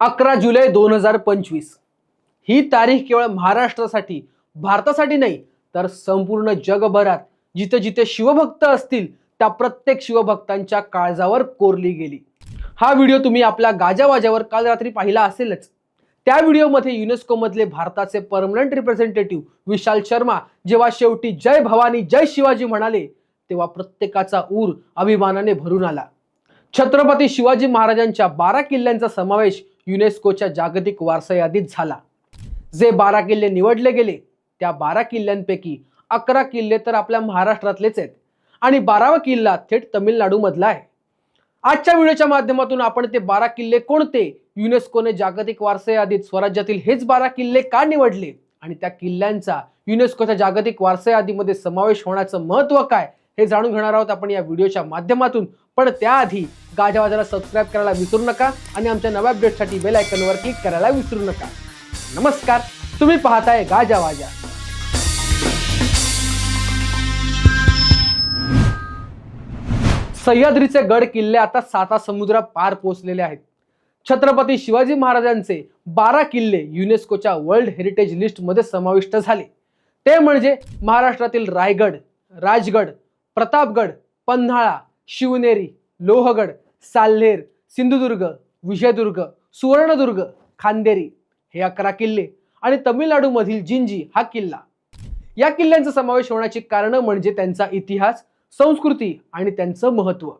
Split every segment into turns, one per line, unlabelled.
अकरा जुलै दोन हजार पंचवीस. ही तारीख केवळ महाराष्ट्रासाठी भारतासाठी नाही तर संपूर्ण जगभरात जिथे जिथे शिवभक्त असतील त्या प्रत्येक शिवभक्तांच्या काळजावर कोरली गेली. हा व्हिडिओ तुम्ही आपल्या गाजावाजावर काल रात्री पाहिला असेलच. त्या व्हिडिओमध्ये युनेस्कोमधले भारताचे परमनंट रिप्रेझेंटेटिव्ह विशाल शर्मा जेव्हा शेवटी जय भवानी जय शिवाजी म्हणाले तेव्हा प्रत्येकाचा ऊर अभिमानाने भरून आला. छत्रपती शिवाजी महाराजांच्या बारा किल्ल्यांचा समावेश युनेस्कोच्या जागतिक वारसा यादीत झाला. जे बारा किल्ले निवडले गेले त्या बारा किल्ल्यांपैकी अकरा किल्ले तर आपल्या महाराष्ट्रातलेच आहेत. आणि बारावा किल्ला थेट तमिळनाडूमधला आहे. आजच्या व्हिडिओच्या माध्यमातून आपण ते बारा किल्ले कोणते? युनेस्कोने जागतिक वारसा यादीत स्वराज्यातील हेच बारा किल्ले का निवडले? आणि त्या किल्ल्यांचा युनेस्कोच्या जागतिक वारसा यादीमध्ये समावेश होण्याचं महत्त्व काय? हे जाणून घेणार आहोत आपण या व्हिडिओच्या माध्यमातून. पण त्याआधी गाजावाजाला सबस्क्राईब करायला विसरू नका आणि आमच्या नव्या अपडेटसाठी बेल आयकॉनवर क्लिक करायला विसरू नका. नमस्कार तुम्ही पाहताय गाजावाजा सह्याद्रीचे गड किल्ले आता साता समुद्र पार पोहोचलेले आहेत. छत्रपती शिवाजी महाराजांचे बारा किल्ले युनेस्कोच्या वर्ल्ड हेरिटेज लिस्टमध्ये समाविष्ट झाले. ते म्हणजे महाराष्ट्रातील रायगड राजगड प्रतापगड पन्हाळा शिवनेरी लोहगड साल्हेर सिंधुदुर्ग विजयदुर्ग सुवर्णदुर्ग खांदेरी हे अकरा किल्ले आणि तमिळनाडूमधील जिंजी हा किल्ला. या किल्ल्यांचा समावेश होण्याची कारणं म्हणजे त्यांचा इतिहास संस्कृती आणि त्यांचं महत्त्व.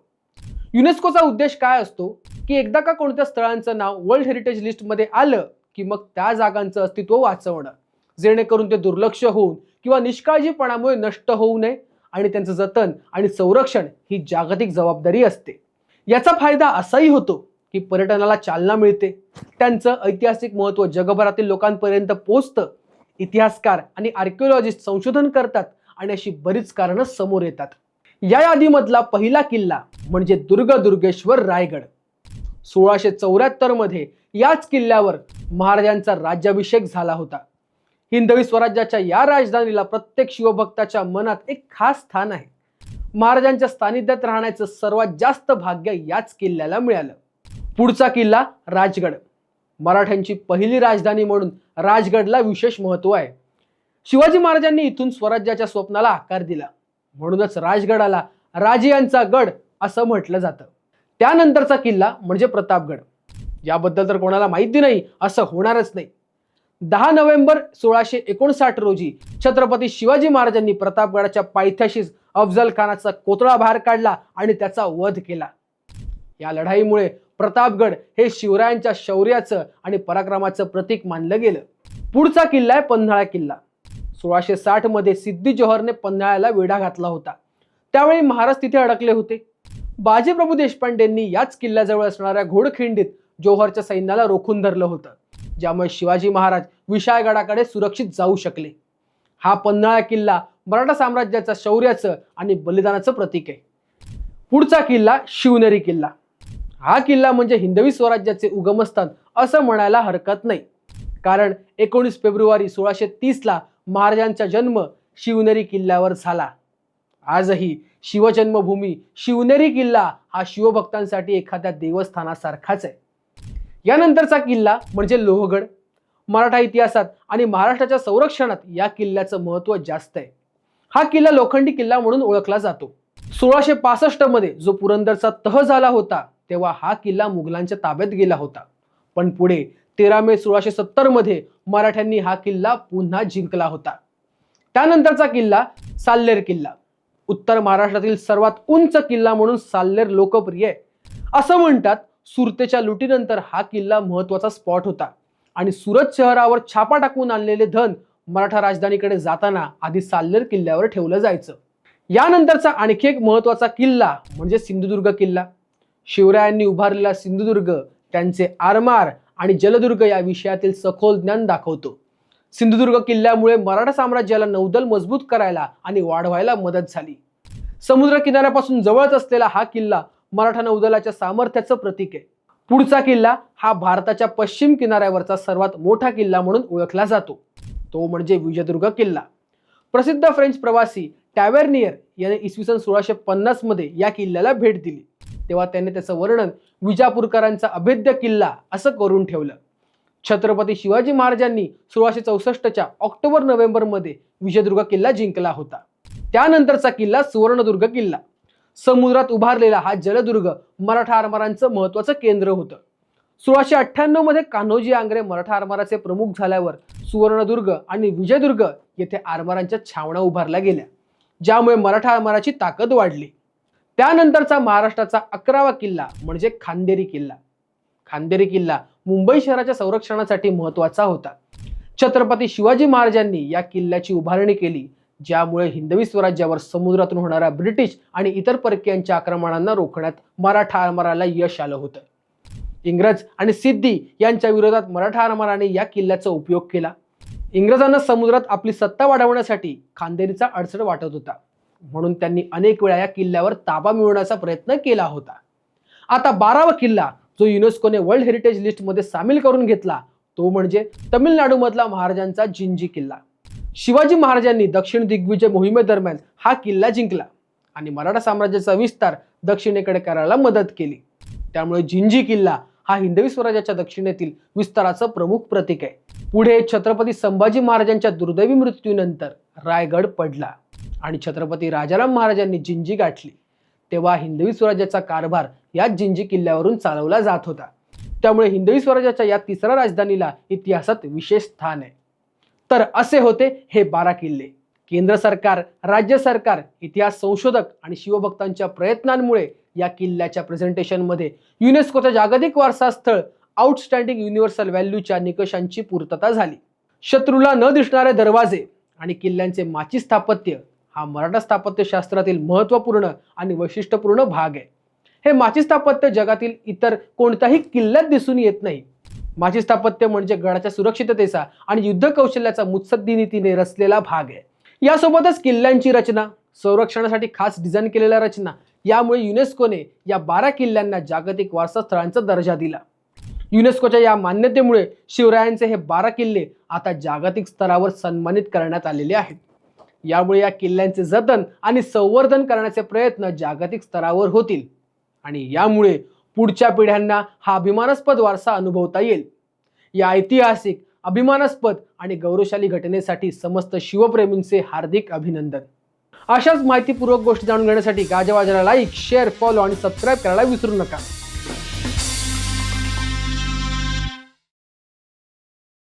युनेस्कोचा उद्देश काय असतो? की एकदा का कोणत्या स्थळांचं नाव वर्ल्ड हेरिटेज लिस्टमध्ये आलं की मग त्या जागांचं अस्तित्व वाचवणं जेणेकरून ते दुर्लक्ष होऊन किंवा निष्काळजीपणामुळे नष्ट होऊ नये? आणि त्यांचं जतन आणि संरक्षण ही जागतिक जबाबदारी असते. याचा फायदा असाही होतो की पर्यटनाला चालना मिळते. त्यांचं ऐतिहासिक महत्त्व जगभरातील लोकांपर्यंत पोचतं इतिहासकार आणि आर्किओलॉजिस्ट संशोधन करतात आणि अशी बरीच कारणं समोर येतात. या यादीमधला पहिला किल्ला म्हणजे दुर्ग दुर्गेश्वर रायगड. सोळाशे चौऱ्याहत्तरमध्ये याच किल्ल्यावर महाराजांचा राज्याभिषेक झाला होता. हिंदवी स्वराज्याच्या या राजधानीला प्रत्येक शिवभक्ताच्या मनात एक खास स्थान आहे. महाराजांच्या सानिध्यात राहण्याचं सर्वात जास्त भाग्य याच किल्ल्याला मिळालं. पुढचा किल्ला राजगड. मराठ्यांची पहिली राजधानी म्हणून राजगडला विशेष महत्त्व आहे. शिवाजी महाराजांनी इथून स्वराज्याच्या स्वप्नाला आकार दिला. म्हणूनच राजगडाला राजियांचा गड असं म्हटलं जातं. त्यानंतरचा किल्ला म्हणजे प्रतापगड. याबद्दल तर कोणाला माहिती नाही असं होणारच नाही. दहा नोव्हेंबर सोळाशे एकोणसाठ रोजी छत्रपती शिवाजी महाराजांनी प्रतापगडाच्या पायथ्याशीच अफजल खानाचा कोतळा बाहेर काढला आणि त्याचा वध केला. या लढाईमुळे प्रतापगड हे शिवरायांच्या शौर्याचं आणि पराक्रमाचं प्रतीक मानलं गेलं. पुढचा किल्ला आहे पन्हाळा किल्ला. सोळाशे साठमध्ये सिद्धी जोहरने पन्हाळ्याला वेढा घातला होता. त्यावेळी महाराज तिथे अडकले होते. बाजीप्रभू देशपांडेंनी याच किल्ल्याजवळ असणाऱ्या घोडखिंडीत जोहरच्या सैन्याला रोखून धरलं होतं. ज्यामुळे शिवाजी महाराज विशाळगडाकडे सुरक्षित जाऊ शकले. हा पन्हाळा किल्ला मराठा साम्राज्याचा शौर्याचं आणि बलिदानाचं प्रतीक आहे. पुढचा किल्ला शिवनेरी किल्ला. हा किल्ला म्हणजे हिंदवी स्वराज्याचे उगमस्थान असं म्हणायला हरकत नाही. कारण एकोणीस फेब्रुवारी सोळाशे तीसला महाराजांचा जन्म शिवनेरी किल्ल्यावर झाला. आजही शिवजन्मभूमी शिवनेरी किल्ला हा शिवभक्तांसाठी एखाद्या देवस्थानासारखाच आहे. यानंतरचा किल्ला म्हणजे लोहगड. मराठा इतिहासात आणि महाराष्ट्राच्या संरक्षणात या किल्ल्याचं महत्त्व जास्त आहे. हा किल्ला लोखंडी किल्ला म्हणून ओळखला जातो. सोळाशे पासष्टमध्ये जो पुरंदरचा तह झाला होता तेव्हा हा किल्ला मुघलांच्या ताब्यात गेला होता. पण पुढे तेरा मे सोळाशे सत्तरमध्ये मराठ्यांनी हा किल्ला पुन्हा जिंकला होता. त्यानंतरचा किल्ला साल्लेर किल्ला. उत्तर महाराष्ट्रातील सर्वात उंच किल्ला म्हणून साल्लेर लोकप्रिय आहे. असं म्हणतात सुरतेच्या लुटीनंतर हा किल्ला महत्त्वाचा स्पॉट होता. आणि सुरत शहरावर छापा टाकून आणलेले धन मराठा राजधानीकडे जाताना आधी साल्लेर किल्ल्यावर ठेवलं जायचं. यानंतरचा आणखी एक महत्त्वाचा किल्ला म्हणजे सिंधुदुर्ग किल्ला. शिवरायांनी उभारलेला सिंधुदुर्ग त्यांचे आरमार आणि जलदुर्ग या विषयातील सखोल ज्ञान दाखवतो. सिंधुदुर्ग किल्ल्यामुळे मराठा साम्राज्याला नौदल मजबूत करायला आणि वाढवायला मदत झाली. समुद्र किनाऱ्यापासून जवळच असलेला हा किल्ला मराठा नौदलाच्या सामर्थ्याचं प्रतीक आहे. पुढचा किल्ला हा भारताच्या पश्चिम किनाऱ्यावरचा सर्वात मोठा किल्ला म्हणून ओळखला जातो. तो म्हणजे विजयदुर्ग किल्ला. प्रसिद्ध फ्रेंच प्रवासी टॅवेर्नियर याने इसवी सन सोळाशे पन्नासमध्ये या किल्ल्याला भेट दिली. तेव्हा त्याने त्याचं वर्णन विजापूरकरांचा अभेद्य किल्ला असं करून ठेवलं. छत्रपती शिवाजी महाराजांनी सोळाशे चौसष्टच्या ऑक्टोबर नोव्हेंबरमध्ये विजयदुर्ग किल्ला जिंकला होता. त्यानंतरचा किल्ला सुवर्णदुर्ग किल्ला. समुद्रात उभारलेला हा जलदुर्ग मराठा आरमारांचं महत्वाचं केंद्र होतं. सोळाशे अठ्ठ्याण्णवमध्ये कान्होजी आंग्रे मराठा आरमाराचे प्रमुख झाल्यावर सुवर्णदुर्ग आणि विजयदुर्ग येथे आरमारांच्या छावण्या उभारल्या गेल्या. ज्यामुळे मराठा आरमाराची ताकद वाढली. त्यानंतरचा महाराष्ट्राचा अकरावा किल्ला म्हणजे खांदेरी किल्ला. खांदेरी किल्ला मुंबई शहराच्या संरक्षणासाठी महत्त्वाचा होता. छत्रपती शिवाजी महाराजांनी या किल्ल्याची उभारणी केली. ज्यामुळे हिंदवी स्वराज्यावर समुद्रातून होणाऱ्या ब्रिटिश आणि इतर परकीयांच्या आक्रमणांना रोखण्यात मराठा आरमाराला यश आलं होतं. इंग्रज आणि सिद्धी यांच्या विरोधात मराठा आरमाराने या किल्ल्याचा उपयोग केला. इंग्रजांना समुद्रात आपली सत्ता वाढवण्यासाठी खांदेरीचा अडचण वाटत होता. म्हणून त्यांनी अनेक वेळा या किल्ल्यावर ताबा मिळवण्याचा प्रयत्न केला होता. आता बारावा किल्ला जो युनेस्कोने वर्ल्ड हेरिटेज लिस्टमध्ये सामील करून घेतला तो म्हणजे तमिळनाडूमधला महाराजांचा जिंजी किल्ला. शिवाजी महाराजांनी दक्षिण दिग्विजय मोहिमेदरम्यान हा किल्ला जिंकला आणि मराठा साम्राज्याचा विस्तार दक्षिणेकडे करायला मदत केली. त्यामुळे जिंजी किल्ला हा हिंदवी स्वराज्याच्या दक्षिणेतील विस्ताराचं प्रमुख प्रतीक आहे. पुढे छत्रपती संभाजी महाराजांच्या दुर्दैवी मृत्यूनंतर रायगड पडला आणि छत्रपती राजाराम महाराजांनी जिंजी गाठली. तेव्हा हिंदवी स्वराज्याचा कारभार याच जिंजी किल्ल्यावरून चालवला जात होता. त्यामुळे हिंदवी स्वराज्याच्या या तिसऱ्या राजधानीला इतिहासात विशेष स्थान आहे. तर असे होते हे बारा किल्ले. केंद्र सरकार राज्य सरकार इतिहास संशोधक आणि शिवभक्तांच्या प्रयत्नांमुळे या किल्ल्याच्या प्रेझेंटेशनमध्ये युनेस्कोच्या जागतिक वारसा स्थळ आउटस्टँडिंग युनिव्हर्सल व्हॅल्यूच्या निकषांची पूर्तता झाली. शत्रूला न दिसणारे दरवाजे आणि किल्ल्यांचे माची स्थापत्य हा मराठा स्थापत्यशास्त्रातील महत्त्वपूर्ण आणि वैशिष्ट्यपूर्ण भाग आहे. हे माची स्थापत्य जगातील इतर कोणत्याही किल्ल्यात दिसून येत नाही. माझी स्थापत्य म्हणजे गडाच्या सुरक्षिततेचा आणि युद्ध कौशल्याचा मुत्सद्दी नीतीने रचलेला भाग आहे. यासोबतच किल्ल्यांची रचना संरक्षणासाठी खास डिझाईन केलेल्या रचना यामुळे युनेस्कोने या बारा किल्ल्यांना जागतिक वारसा स्थळांचा दर्जा दिला. युनेस्कोच्या या मान्यतेमुळे शिवरायांचे हे बारा किल्ले आता जागतिक स्तरावर सन्मानित करण्यात आलेले आहेत. यामुळे या किल्ल्यांचे जतन आणि संवर्धन करण्याचे प्रयत्न जागतिक स्तरावर होतील. आणि यामुळे पुढच्या पिढ्यांना हा अभिमानास्पद वारसा अनुभवता येईल. या ऐतिहासिक अभिमानास्पद आणि गौरवशाली घटनेसाठी समस्त शिवप्रेमींचे हार्दिक अभिनंदन. अशाच माहितीपूर्वक गोष्टी जाणून घेण्यासाठी गाजवाजाला लाईक शेअर फॉलो आणि सबस्क्राईब करायला विसरू नका.